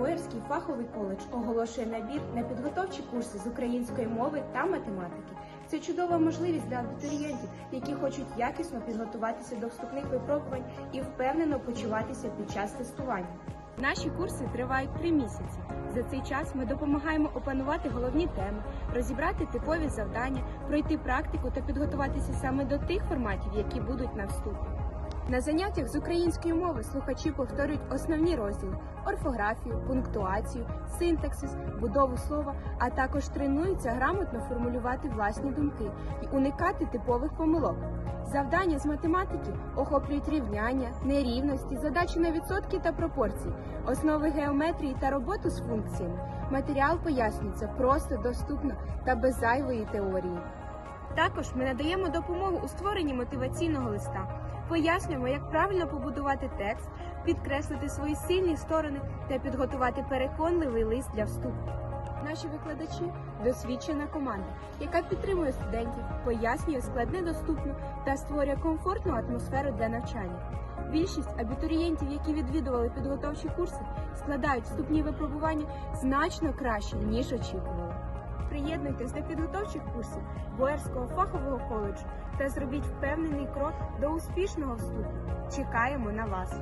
Боярський фаховий коледж оголошує набір на підготовчі курси з української мови та математики. Це чудова можливість для абітурієнтів, які хочуть якісно підготуватися до вступних випробувань і впевнено почуватися під час тестування. Наші курси тривають три місяці. За цей час ми допомагаємо опанувати головні теми, розібрати типові завдання, пройти практику та підготуватися саме до тих форматів, які будуть на вступі. На заняттях з української мови слухачі повторюють основні розділи орфографію, пунктуацію, синтаксис, будову слова, а також тренуються грамотно формулювати власні думки і уникати типових помилок. Завдання з математики охоплюють рівняння, нерівності, задачі на відсотки та пропорції, основи геометрії та роботу з функціями. Матеріал пояснюється просто, доступно та без зайвої теорії. Також ми надаємо допомогу у створенні мотиваційного листа, пояснюємо, як правильно побудувати текст, підкреслити свої сильні сторони та підготувати переконливий лист для вступу. Наші викладачі досвідчена команда, яка підтримує студентів, пояснює складне доступно та створює комфортну атмосферу для навчання. Більшість абітурієнтів, які відвідували підготовчі курси, складають вступні випробування значно краще ніж очікували. Приєднуйтесь до підготовчих курсів Боярського фахового коледжу та зробіть впевнений крок до успішного вступу. Чекаємо на вас!